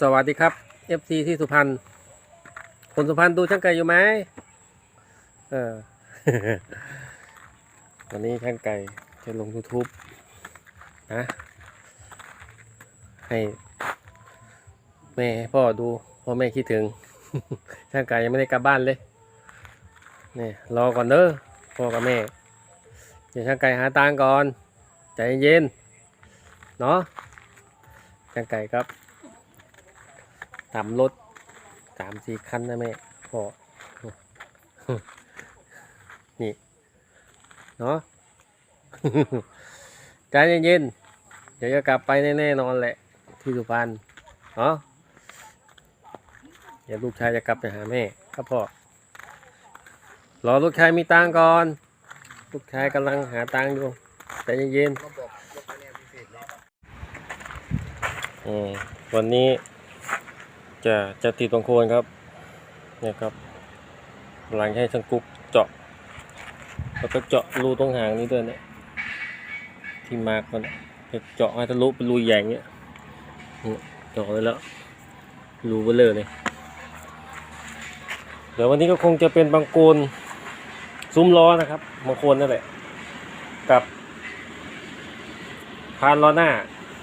สวัสดีครับ FC ที่สุพรรณคนสุพรรณดูช่างไก่อยู่ไหมเออวันนี้ช่างไก่จะลง YouTube นะ ให้ แม่พ่อดูพ่อแม่คิดถึง ช่างไก่ยังไม่ได้กลับบ้านเลยนี่รอก่อนเด้อพ่อกับแม่ เดี๋ยวช่างไก่หาตังก่อน ใจเย็น เนาะช่างไก่ครับ ทำรถสามสี่คันนะแม่พ่อนี่ เนาะใจเย็นๆเดี๋ยวจะกลับไปแน่ๆนอนแหละ ที่สุพรรณเนาะเดี๋ยวลูกชายจะกลับไปหาแม่ครับพ่อรอลูกชายมีตังก่อน ลูกชายกำลังหาตังอยู่ใจเย็นๆวันนี้ จะจะติดตรงโคนครับเนี่ยครับกำลังให้ช่างกุ๊กเจาะแล้วก็เจาะรูตรงหางนี้ด้วยเนี่ยที่มาร์กมันจะเจาะให้ทะลุเป็นรูใหญ่เงี้ยเนี่ยเจาะไว้แล้วรูเบลอเลยเดี๋ยววันนี้ก็คงจะเป็นบางโกนซุ้มล้อนะครับบางโคนนั่นแหละกับพานล้อหน้า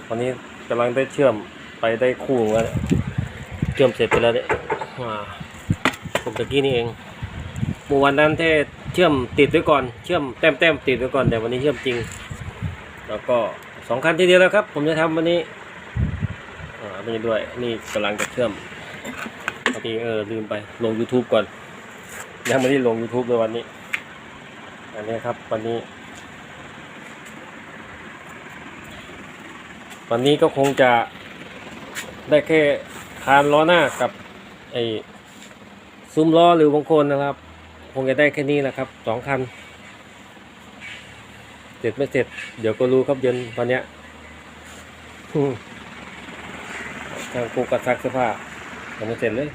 วันนี้กำลังได้เชื่อมไปได้คู่แล้ว เนี่ยเชื่อมเสร็จไปแล้วเนี่ยว้าผมตะกี้นี่เองเมื่อวันนั้นที่เชื่อมติดไว้ก่อน เชื่อมแต้มแต้มติดไว้ก่อน แต่วันนี้เชื่อมจริง แล้วก็สองคันทีเดียวแล้วครับ ผมจะทำวันนี้อ่าอันนี้ด้วย นี่กำลังจะเชื่อมพอดีเออลืมไปลง YouTube ก่อนยังไม่ได้ลง YouTube เลยวันนี้ อันนี้ครับวันนี้ วันนี้ก็คงจะได้แค่ คานล้อหน้ากับไอ้ซุ้มล้อหรือวงคนนะครับ คงจะได้แค่นี้แหละครับสองคันเสร็จไม่เสร็จ เดี๋ยวก็รู้ครับเย็นวันเนี้ยทางกูกระซักเสื้อผ้ายังไม่เสร็จเลย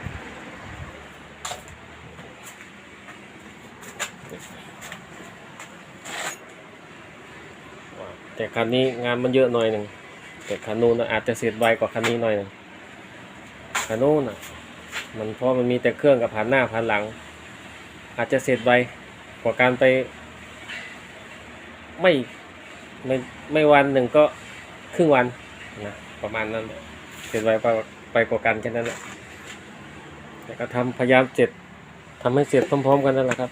แต่คันนี้งานมันเยอะหน่อยหนึ่งแต่คันนู้นอาจจะเสร็จไวกว่าคันนี้หน่อยหนึ่ง คันนู้นน่ะ มันเพราะมันมีแต่เครื่องกับผ่านหน้าผ่านหลัง อาจจะเสร็จไวกว่าการไป ไม่ไม่ไม่วันหนึ่งก็ครึ่งวันนะประมาณนั้น เสร็จไวไปไปกว่ากันแค่นั้นแหละแต่ก็ทำพยายามเสร็จทำให้เสร็จพร้อม ๆ กันนั่นแหละครับ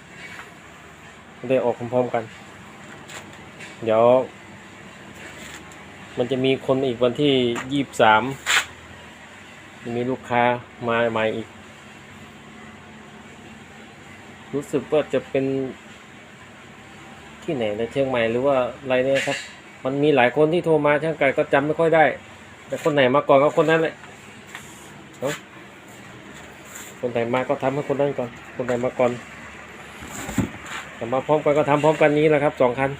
ไม่ได้ออกพร้อมๆกัน เดี๋ยว มันจะมีคนอีกวันที่ยี่สิบสาม มีลูกค้ามาใหม่อีก รู้สึกว่าจะเป็นที่ไหนในเชียงใหม่หรือว่าอะไรเนี่ยครับ มันมีหลายคนที่โทรมาช่างไก่ก็จำไม่ค่อยได้ แต่คนไหนมาก่อนก็คนนั้นแหละเนาะคนไหนมาก็ทำให้คนนั้นก่อน คนไหนมาก่อนแต่มาพร้อมกันก็ทำพร้อมกันนี้แหละครับสองคัน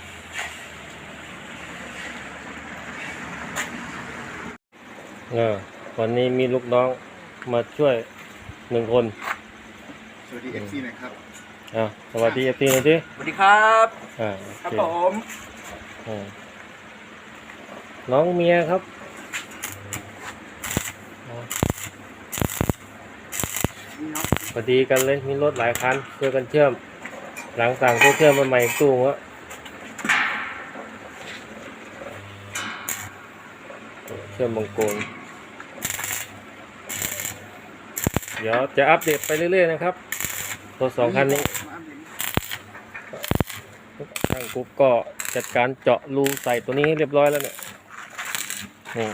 เออ วันนี้มีลูกน้องมาช่วยหนึ่งคนสวัสดีเอฟซีหน่อยครับอ่าสวัสดีเอฟซีหน่อยสิสวัสดีครับอ่าโอครับเคผมอ่าน้องเมียครับอ่านี่เนาะพอดีกันเลยมีรถหลายคันช่วยกันเชื่อม หลังสั่งตัวเชื่อมมาใหม่อีกตู้วะเชื่อมมังกร เดี๋ยวจะอัปเดตไปเรื่อยๆนะครับตัวสองคันนี้มาอัปเดตทางกรุ๊ปก็จัดการเจาะรูใส่ตัวนี้ให้เรียบร้อยแล้วเนี่ยนี่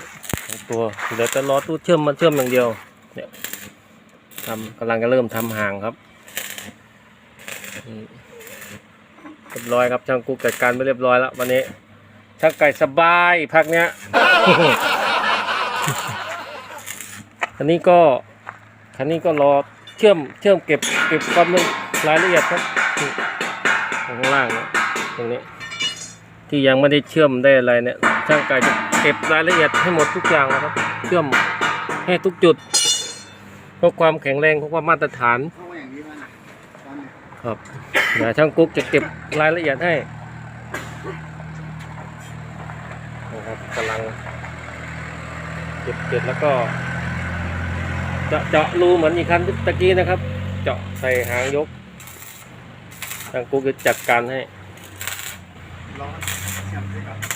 ทั้งตัวเดี๋ยวจะรอตู้เชื่อมมันเชื่อมอย่างเดียวเนี่ยทำกำลังจะเริ่มทำห่างครับอืมเรียบร้อยครับช่างกรุ๊ปจัดการไปเรียบร้อยแล้ววันนี้ช่างไก่สบายพักเนี้ยคันนี้ก็ คันนี้ก็รอเชื่อมเชื่อมเก็บเก็บความรายละเอียดครับข้างล่างตรงนี้ที่ยังไม่ได้เชื่อมได้อะไรเนี่ยช่างไก่จะเก็บรายละเอียดให้หมดทุกอย่างนะครับ เชื่อมให้ทุกจุดเพื่อความแข็งแรงเพื่อความมาตรฐานขอย่างนี้มาตอนนี้ครับเดี๋ยวช่างกุ๊กจะเก็บรายละเอียดให้นะครับกำลังเก็บเสร็จแล้วก็ จะเจาะรูเหมือนอีกคันตะกี้นะครับ เจาะใส่หางยกทางกูจะจัดการให้ร้อนแชมป์ด้วยกัน